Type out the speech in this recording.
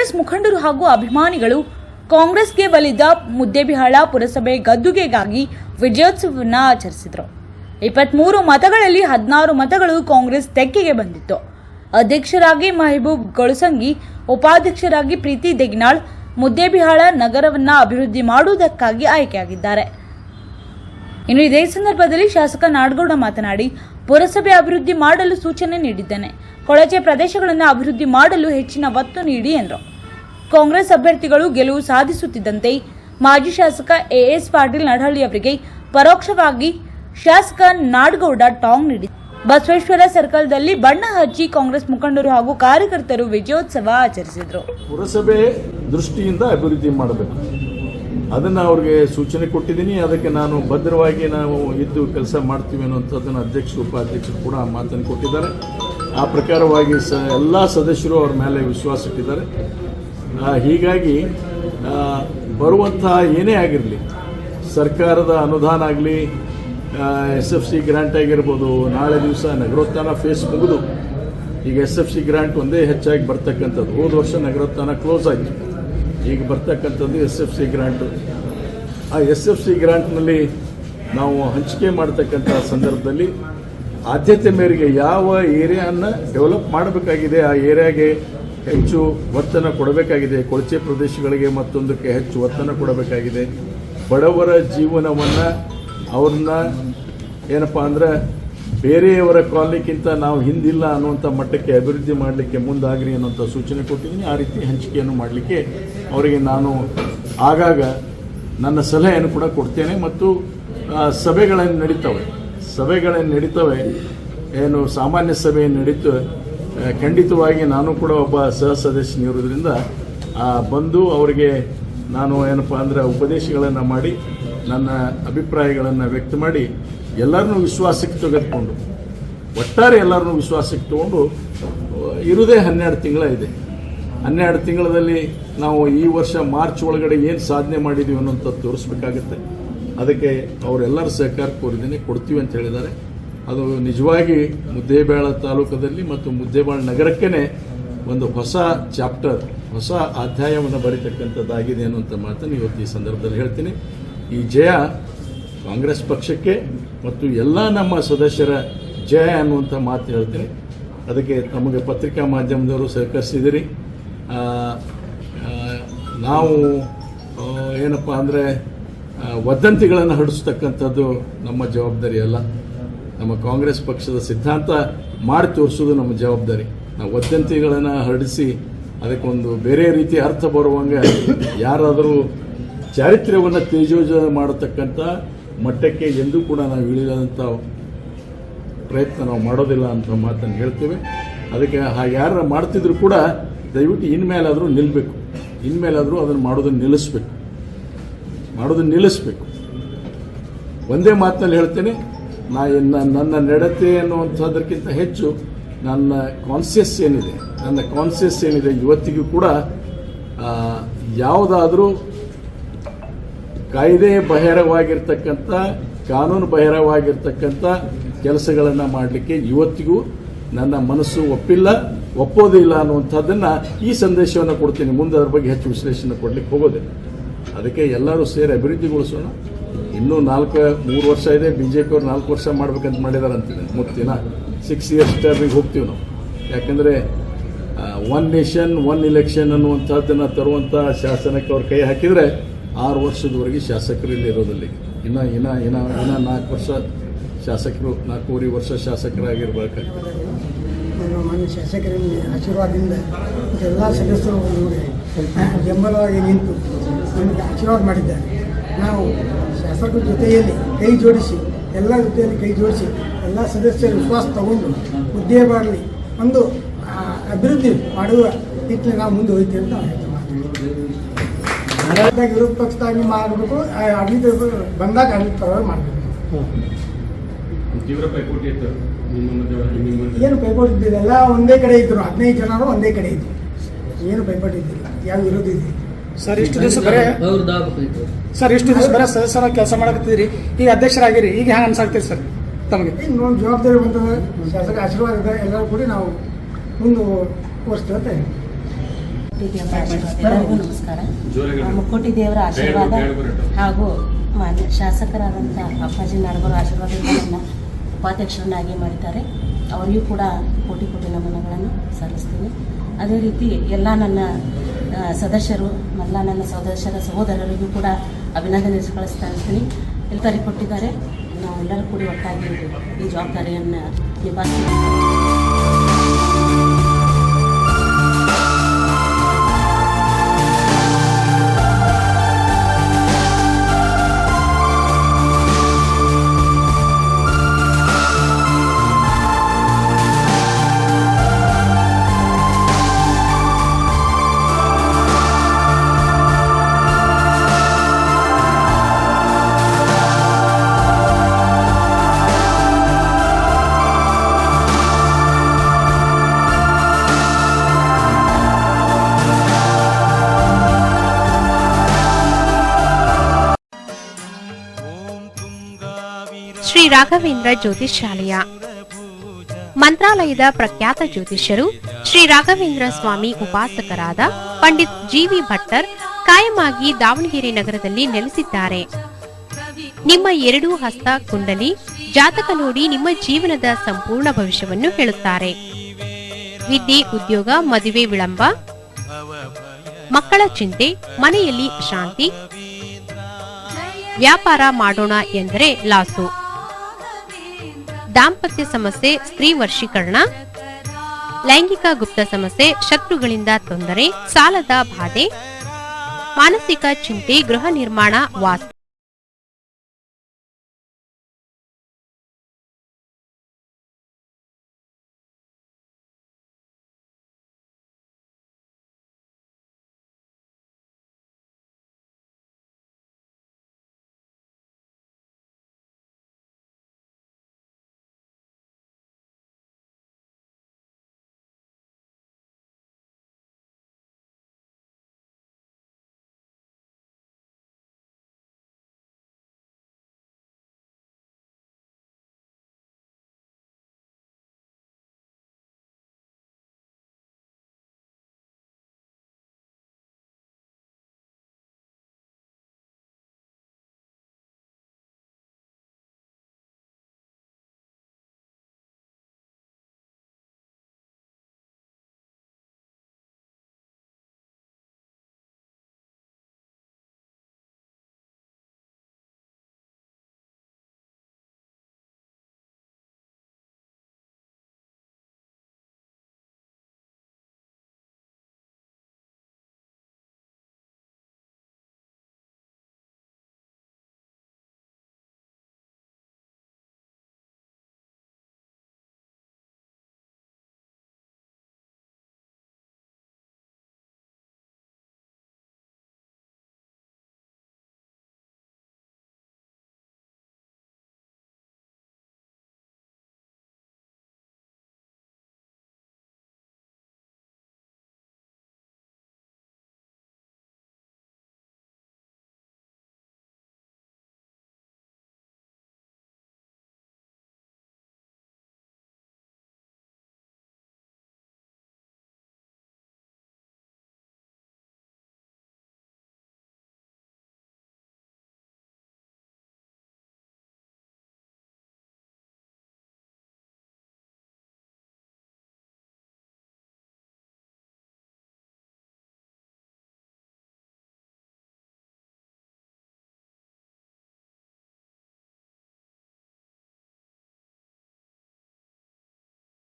ಕಾಂಗ್ರೆಸ್ ಮುಖಂಡರು ಹಾಗೂ ಅಭಿಮಾನಿಗಳು ಕಾಂಗ್ರೆಸ್ಗೆ ಒಲಿದ ಮುದ್ದೇಬಿಹಾಳ ಪುರಸಭೆ ಗದ್ದುಗೆಗಾಗಿ ವಿಜಯೋತ್ಸವವನ್ನು ಆಚರಿಸಿದರು. ಇಪ್ಪತ್ಮೂರು ಮತಗಳಲ್ಲಿ ಹದಿನಾರು ಮತಗಳು ಕಾಂಗ್ರೆಸ್ ತೆಕ್ಕೆಗೆ ಬಂದಿತ್ತು. ಅಧ್ಯಕ್ಷರಾಗಿ ಮೆಹಬೂಬ್ ಗೊಳಸಂಗಿ, ಉಪಾಧ್ಯಕ್ಷರಾಗಿ ಪ್ರೀತಿ ದೆಗ್ನಾಳ್ ಮುದ್ದೇಬಿಹಾಳ ನಗರವನ್ನು ಅಭಿವೃದ್ಧಿ ಮಾಡುವುದಕ್ಕಾಗಿ ಆಯ್ಕೆಯಾಗಿದ್ದಾರೆ. ಇನ್ನು ಇದೇ ಸಂದರ್ಭದಲ್ಲಿ ಶಾಸಕ ನಾಡಗೌಡ ಮಾತನಾಡಿ, ಪುರಸಭೆ ಅಭಿವೃದ್ಧಿ ಮಾಡಲು ಸೂಚನೆ ನೀಡಿದ್ದೇನೆ. ಕೊಳಚೆ ಪ್ರದೇಶಗಳನ್ನು ಅಭಿವೃದ್ಧಿ ಮಾಡಲು ಹೆಚ್ಚಿನ ಒತ್ತು ನೀಡಿ ಎಂದರು. ಕಾಂಗ್ರೆಸ್ ಅಭ್ಯರ್ಥಿಗಳು ಗೆಲುವು ಸಾಧಿಸುತ್ತಿದ್ದಂತೆ ಮಾಜಿ ಶಾಸಕ ಎಎಸ್ ಪಾಟೀಲ್ ನಡಹಳ್ಳಿ ಅವರಿಗೆ ಪರೋಕ್ಷವಾಗಿ ಶಾಸಕ ನಾಡಗೌಡ ಟಾಂಗ್ ನೀಡಿ ಬಸವೇಶ್ವರ ಸರ್ಕಲ್ದಲ್ಲಿ ಬಣ್ಣ ಹಚ್ಚಿ ಕಾಂಗ್ರೆಸ್ ಮುಖಂಡರು ಹಾಗೂ ಕಾರ್ಯಕರ್ತರು ವಿಜಯೋತ್ಸವ ಆಚರಿಸಿದರು. ಪುರಸಭೆ ದೃಷ್ಟಿಯಿಂದ ಅಭಿವೃದ್ಧಿ ಮಾಡಬೇಕು. ಅದನ್ನು ಅವ್ರಿಗೆ ಸೂಚನೆ ಕೊಟ್ಟಿದ್ದೀನಿ. ಅದಕ್ಕೆ ನಾನು ಭದ್ರವಾಗಿ ನಾವು ಇದ್ದು ಕೆಲಸ ಮಾಡ್ತೀವಿ ಅನ್ನುವಂಥದ್ದನ್ನು ಅಧ್ಯಕ್ಷರು ಉಪಾಧ್ಯಕ್ಷರು ಕೂಡ ಮಾತನ್ನು ಕೊಟ್ಟಿದ್ದಾರೆ. ಆ ಪ್ರಕಾರವಾಗಿ ಸ, ಎಲ್ಲ ಸದಸ್ಯರು ಅವ್ರ ಮೇಲೆ ವಿಶ್ವಾಸ ಇಟ್ಟಿದ್ದಾರೆ. ಹೀಗಾಗಿ ಬರುವಂತಹ ಏನೇ ಆಗಿರಲಿ, ಸರ್ಕಾರದ ಅನುದಾನ ಆಗಲಿ ಎಸ್ ಎಫ್ ಸಿ ಗ್ರಾಂಟ್ ಆಗಿರ್ಬೋದು, ನಾಳೆ ದಿವಸ ನಗರೋತ್ಥಾನ ಫೇಸ್ ಮುಗಿದು, ಈಗ ಎಸ್ ಎಫ್ ಸಿ ಗ್ರಾಂಟ್ ಒಂದೇ ಹೆಚ್ಚಾಗಿ ಬರ್ತಕ್ಕಂಥದ್ದು. ಹೋದ ವರ್ಷ ನಗರೋತ್ಥಾನ ಕ್ಲೋಸ್ ಆಯಿತು. ಈಗ ಬರ್ತಕ್ಕಂಥದ್ದು ಎಸ್ ಎಫ್ ಸಿ ಗ್ರಾಂಟು ಆ ಎಸ್ ಎಫ್ ಸಿ ಗ್ರಾಂಟ್ನಲ್ಲಿ ನಾವು ಹಂಚಿಕೆ ಮಾಡ್ತಕ್ಕಂಥ ಸಂದರ್ಭದಲ್ಲಿ ಆದ್ಯತೆ ಮೇರೆಗೆ ಯಾವ ಏರಿಯಾನ ಡೆವಲಪ್ ಮಾಡಬೇಕಾಗಿದೆ, ಆ ಏರಿಯಾಗೆ ಹೆಚ್ಚು ಒತ್ತನ ಕೊಡಬೇಕಾಗಿದೆ. ಕೊಳಚೆ ಪ್ರದೇಶಗಳಿಗೆ ಮತ್ತೊಂದಕ್ಕೆ ಹೆಚ್ಚು ಒತ್ತನ್ನು ಕೊಡಬೇಕಾಗಿದೆ. ಬಡವರ ಜೀವನವನ್ನು ಅವ್ರನ್ನ ಏನಪ್ಪ ಅಂದರೆ ಬೇರೆಯವರ ಕಾಲಕ್ಕಿಂತ ನಾವು ಹಿಂದಿಲ್ಲ ಅನ್ನುವಂಥ ಮಟ್ಟಕ್ಕೆ ಅಭಿವೃದ್ಧಿ ಮಾಡಲಿಕ್ಕೆ ಮುಂದಾಗ್ರಿ ಅನ್ನುವಂಥ ಸೂಚನೆ ಕೊಟ್ಟಿದ್ದೀನಿ. ಆ ರೀತಿ ಹಂಚಿಕೆಯನ್ನು ಮಾಡಲಿಕ್ಕೆ ಅವರಿಗೆ ನಾನು ಆಗಾಗ ನನ್ನ ಸಲಹೆಯನ್ನು ಕೂಡ ಕೊಡ್ತೇನೆ. ಮತ್ತು ಸಭೆಗಳನ್ನು ನಡೀತವೆ. ಸಭೆಗಳನ್ನು ನಡೀತವೆ. ಏನು ಸಾಮಾನ್ಯ ಸಭೆ ನಡೀತು. ಆ, ಖಂಡಿತವಾಗಿ ನಾನು ಕೂಡ ಒಬ್ಬ ಸಹ ಸದಸ್ಯನಿರೋದ್ರಿಂದ ಬಂದು ಅವರಿಗೆ ನಾನು ಏನಪ್ಪ ಅಂದರೆ ಉಪದೇಶಗಳನ್ನು ಮಾಡಿ, ನನ್ನ ಅಭಿಪ್ರಾಯಗಳನ್ನು ವ್ಯಕ್ತ ಮಾಡಿ, ಎಲ್ಲರನ್ನೂ ವಿಶ್ವಾಸಕ್ಕೆ ತೆಗೆದುಕೊಂಡು, ಒಟ್ಟಾರೆ ಎಲ್ಲರನ್ನೂ ವಿಶ್ವಾಸಕ್ಕೆ ತಗೊಂಡು ಇರುವುದೇ ಹನ್ನೆರಡು ತಿಂಗಳ ಇದೆ. ಹನ್ನೆರಡು ತಿಂಗಳಲ್ಲಿ ನಾವು ಈ ವರ್ಷ ಮಾರ್ಚ್ ಒಳಗಡೆ ಏನು ಸಾಧನೆ ಮಾಡಿದ್ದೀವಿ ಅನ್ನೋಂಥದ್ದು ತೋರಿಸ್ಬೇಕಾಗತ್ತೆ. ಅದಕ್ಕೆ ಅವರೆಲ್ಲರ ಸಹಕಾರ ಕೋರಿದ್ದೀನಿ, ಕೊಡ್ತೀವಿ ಅಂತ ಹೇಳಿದ್ದಾರೆ. ಅದು ನಿಜವಾಗಿ ಮುದ್ದೇಬಾಳ ತಾಲೂಕದಲ್ಲಿ ಮತ್ತು ಮುದ್ದೇಬಾಳ ನಗರಕ್ಕೇ ಒಂದು ಹೊಸ ಚಾಪ್ಟರ್, ಹೊಸ ಅಧ್ಯಾಯವನ್ನು ಬರೀತಕ್ಕಂಥದ್ದಾಗಿದೆ ಅನ್ನುವಂಥ ಮಾತನ್ನು ಇವತ್ತು ಈ ಸಂದರ್ಭದಲ್ಲಿ ಹೇಳ್ತೀನಿ. ಈ ಜಯ ಕಾಂಗ್ರೆಸ್ ಪಕ್ಷಕ್ಕೆ ಮತ್ತು ಎಲ್ಲ ನಮ್ಮ ಸದಸ್ಯರ ಜಯ ಅನ್ನುವಂಥ ಮಾತು ಹೇಳ್ತೀನಿ. ಅದಕ್ಕೆ ನಮಗೆ ಪತ್ರಿಕಾ ಮಾಧ್ಯಮದವರು ಸಹಕರಿಸಿದಿರಿ. ನಾವು ಏನಪ್ಪ ಅಂದರೆ ವದಂತಿಗಳನ್ನು ಹಡಿಸ್ತಕ್ಕಂಥದ್ದು ನಮ್ಮ ಜವಾಬ್ದಾರಿ ಅಲ್ಲ. ನಮ್ಮ ಕಾಂಗ್ರೆಸ್ ಪಕ್ಷದ ಸಿದ್ಧಾಂತ ಮಾಡಿ ತೋರಿಸೋದು ನಮ್ಮ ಜವಾಬ್ದಾರಿ. ನಾವು ವದಂತಿಗಳನ್ನು ಹರಡಿಸಿ, ಅದಕ್ಕೊಂದು ಬೇರೆ ರೀತಿ ಅರ್ಥ ಬರುವಂಗೆ ಯಾರಾದರೂ ಚಾರಿತ್ರ್ಯವನ್ನು ತೇಜೋಜ ಮಾಡತಕ್ಕಂಥ ಮಟ್ಟಕ್ಕೆ ಎಂದೂ ಕೂಡ ನಾವು ಇಳಿದಂಥ ಪ್ರಯತ್ನ ನಾವು ಮಾಡೋದಿಲ್ಲ ಅಂತ ಮಾತನ್ನು ಹೇಳ್ತೇವೆ. ಅದಕ್ಕೆ ಯಾರು ಮಾಡ್ತಿದ್ರು ಕೂಡ ದಯವಿಟ್ಟು ಇನ್ಮೇಲಾದರೂ ನಿಲ್ಲಬೇಕು ಇನ್ಮೇಲಾದರೂ ಅದನ್ನು ಮಾಡೋದನ್ನು ನಿಲ್ಲಿಸ್ಬೇಕು. ಮಾಡೋದನ್ನು ನಿಲ್ಲಿಸ್ಬೇಕು. ಒಂದೇ ಮಾತಿನಲ್ಲಿ ಹೇಳ್ತೇನೆ ನಾ, ನನ್ನ ನಡತೆ ಅನ್ನುವಂಥದ್ದಕ್ಕಿಂತ ಹೆಚ್ಚು ನನ್ನ ಕಾನ್ಸಿಯಸ್ ಏನಿದೆ, ನನ್ನ ಕಾನ್ಸಿಯಸ್ ಏನಿದೆ ಇವತ್ತಿಗೂ ಕೂಡ ಯಾವುದಾದರೂ ಕಾಯ್ದೆ ಬಹಿರವಾಗಿರ್ತಕ್ಕಂಥ ಕಾನೂನು ಬಹಿರವಾಗಿರ್ತಕ್ಕಂಥ ಕೆಲಸಗಳನ್ನು ಮಾಡಲಿಕ್ಕೆ ಇವತ್ತಿಗೂ ನನ್ನ ಮನಸ್ಸು ಒಪ್ಪಿಲ್ಲ, ಒಪ್ಪೋದಿಲ್ಲ ಅನ್ನುವಂಥದ್ದನ್ನು ಈ ಸಂದೇಶವನ್ನು ಕೊಡ್ತೀನಿ. ಮುಂದೆ ಅದ್ರ ಬಗ್ಗೆ ಹೆಚ್ಚು ವಿಶ್ಲೇಷಣೆ ಕೊಡಲಿಕ್ಕೆ ಹೋಗೋದಿಲ್ಲ. ಅದಕ್ಕೆ ಎಲ್ಲರೂ ಸೇರಿ ಅಭಿವೃದ್ಧಿಗೊಳಿಸೋಣ. ಇನ್ನೂ ನಾಲ್ಕು, ಮೂರು ವರ್ಷ ಇದೆ ಬಿ ಜೆ ನಾಲ್ಕು ವರ್ಷ ಮಾಡ್ಬೇಕಂತ ಮಾಡಿದಾರೆ ಅಂತಿದೆ ಮುತ್ತಿನ ಸಿಕ್ಸ್ ಇಯರ್ಸ್ ಟರ್ಮಿಗೆ ಹೋಗ್ತೀವಿ ನಾವು. ಯಾಕಂದರೆ ಒನ್ ನೇಷನ್ ಒನ್ ಇಲೆಕ್ಷನ್ ಅನ್ನುವಂಥದ್ದನ್ನು ತರುವಂಥ ಶಾಸನಕ್ಕೆ ಅವ್ರು ಕೈ ಹಾಕಿದರೆ ಆರು ವರ್ಷದವರೆಗೆ ಶಾಸಕರು ಇಲ್ಲಿ ಇರೋದಿಲ್ಲ. ಇನ್ನು ಇನ್ನು ಇನ್ನು ಇನ್ನು ನಾಲ್ಕು ವರ್ಷ ಶಾಸಕರು, ನಾಲ್ಕೂವರೆ ವರ್ಷ ಶಾಸಕರಾಗಿರ್ಬೇಕಾಗ್ತದೆ. ಮಾನ್ಯ ಆಶೀರ್ವಾದದಿಂದ ಎಲ್ಲ ಸದಸ್ಯರು ಬೆಂಬಲವಾಗಿ ನಿಂತು ಆಶೀರ್ವಾದ ಮಾಡಿದ್ದಾರೆ. ನಾವು ಶಾಸಕರ ಜೊತೆಯಲ್ಲಿ ಕೈ ಜೋಡಿಸಿ ಎಲ್ಲ ಜೊತೆಯಲ್ಲಿ ಕೈ ಜೋಡಿಸಿ ಎಲ್ಲ ಸದಸ್ಯರ ವಿಶ್ವಾಸ ತಗೊಂಡು ಹುದ್ದೆ ಮಾಡಲಿ ಒಂದು ಅಭಿವೃದ್ಧಿ ಮಾಡುವ ನಿಟ್ಟಿನಲ್ಲಿ ನಾವು ಮುಂದೆ ಹೋಗ್ತೀವಿ ಅಂತ ಮಾಡ್ತೀವಿ ವಿರೋಧ ಪಕ್ಷದಾಗಿ ಮಾಡಬೇಕು ಆಡಳಿತ ಬಂದಾಗ ಆಡಳಿತ ಪರವಾಗಿ ಮಾಡಬೇಕು. ತೀವ್ರ ಪೈಪೋಟಿ ಇತ್ತು ಏನು ಪೈಪೋಟಿ ಇದ್ದಿದ್ದೆಲ್ಲ ಎಲ್ಲ ಒಂದೇ ಕಡೆ ಇದ್ರು ಹದಿನೈದು ಜನರು ಒಂದೇ ಕಡೆ ಇದ್ರು. ಏನು ಪೈಪೋಟಿ ಇದ್ದಿಲ್ಲ ಯಾವ ವಿರೋಧ ಇದ್ದಿಲ್ಲ. ಸರ್ ಇಷ್ಟು ದಿವಸ ಬರೇ? ಸರ್ ಎಷ್ಟು ದಿವಸ ಬರೇ ಸದಸ್ಯರ ಕೆಲಸ ಮಾಡಕತ್ತಿದ್ರಿ? ಈಗ ಅಧ್ಯಕ್ಷರಾಗಿರಿ ಈಗ ಹ್ಯಾಂಗ ಅನ್ಸಾಕ್ತೀರಿ ಸರ್ ತಮಗೆ? ನಮ್ಮ ಜವಾಬ್ದಾರಿ ಬಂದದ ಶಾಸಕ ಆಶೀರ್ವಾದ ಇದೆ ಎಲ್ಲರೂ ಕೂಡಿ ನಾವು ಮುಂದೆ ಓಡಿಸ್ತೇವೆ ಎಲ್ಲರಿಗೂ ನಮಸ್ಕಾರ. ಮುಕ್ಕೋಟಿ ದೇವರ ಆಶೀರ್ವಾದ. ಹಾಗೂ ಮಾನ್ಯ ಶಾಸಕರಾದಂಥ ಅಪ್ಪಾಜಿ ನಾಡಗೌರ ಆಶೀರ್ವಾದದಿಂದ ನನ್ನ ಉಪಾಧ್ಯಕ್ಷರನ್ನಾಗಿ ಮಾಡಿದ್ದಾರೆ. ಅವರಿಗೂ ಕೂಡ ಕೋಟಿ ಕೋಟಿ ನಮನಗಳನ್ನು ಸಲ್ಲಿಸ್ತೀನಿ. ಅದೇ ರೀತಿ ಎಲ್ಲ ನನ್ನ ಸದಸ್ಯರು, ಮಲ್ಲ ನನ್ನ ಸದಸ್ಯರ ಸಹೋದರರಿಗೂ ಕೂಡ ಅಭಿನಂದನೆ ಕಳಿಸ್ತಾ ಇರ್ತೀನಿ. ತರಿ ಕೊಟ್ಟಿದ್ದಾರೆ. ನಾವೆಲ್ಲರೂ ಕೂಡ ಒಟ್ಟಾಗಿ ಈ ಜವಾಬ್ದಾರಿಯನ್ನು ನಿಭಾಯಿಸ್ತೀವಿ. ರಾಘವೇಂದ್ರ ಜ್ಯೋತಿಷಾಲಯ ಮಂತ್ರಾಲಯದ ಪ್ರಖ್ಯಾತ ಜ್ಯೋತಿಷ್ಯರು ಶ್ರೀ ರಾಘವೇಂದ್ರ ಸ್ವಾಮಿ ಉಪಾಸಕರಾದ ಪಂಡಿತ್ ಜಿವಿ ಭಟ್ಟರ್ ಕಾಯಮಾಗಿ ದಾವಣಗೆರೆ ನಗರದಲ್ಲಿ ನೆಲೆಸಿದ್ದಾರೆ. ನಿಮ್ಮ ಎರಡೂ ಹಸ್ತ ಕುಂಡಲಿ ಜಾತಕ ನೋಡಿ ನಿಮ್ಮ ಜೀವನದ ಸಂಪೂರ್ಣ ಭವಿಷ್ಯವನ್ನು ಹೇಳುತ್ತಾರೆ. ವಿದ್ಯೆ, ಉದ್ಯೋಗ, ಮದುವೆ, ವಿಳಂಬ, ಮಕ್ಕಳ ಚಿಂತೆ, ಮನೆಯಲ್ಲಿ ಶಾಂತಿ, ವ್ಯಾಪಾರ ಮಾಡೋಣ ಎಂದರೆ ಲಾಸು. ದಾಂಪತ್ಯ ಸಮಸ್ಯೆ, ಸ್ತ್ರೀ ವರ್ಷೀಕರಣ, ಲೈಂಗಿಕ ಗುಪ್ತ ಸಮಸ್ಯೆ, ಶತ್ರುಗಳಿಂದ ತೊಂದರೆ, ಸಾಲದ ಬಾಧೆ, ಮಾನಸಿಕ ಚಿಂತೆ, ಗೃಹ ನಿರ್ಮಾಣ, ವಾಸ್ತು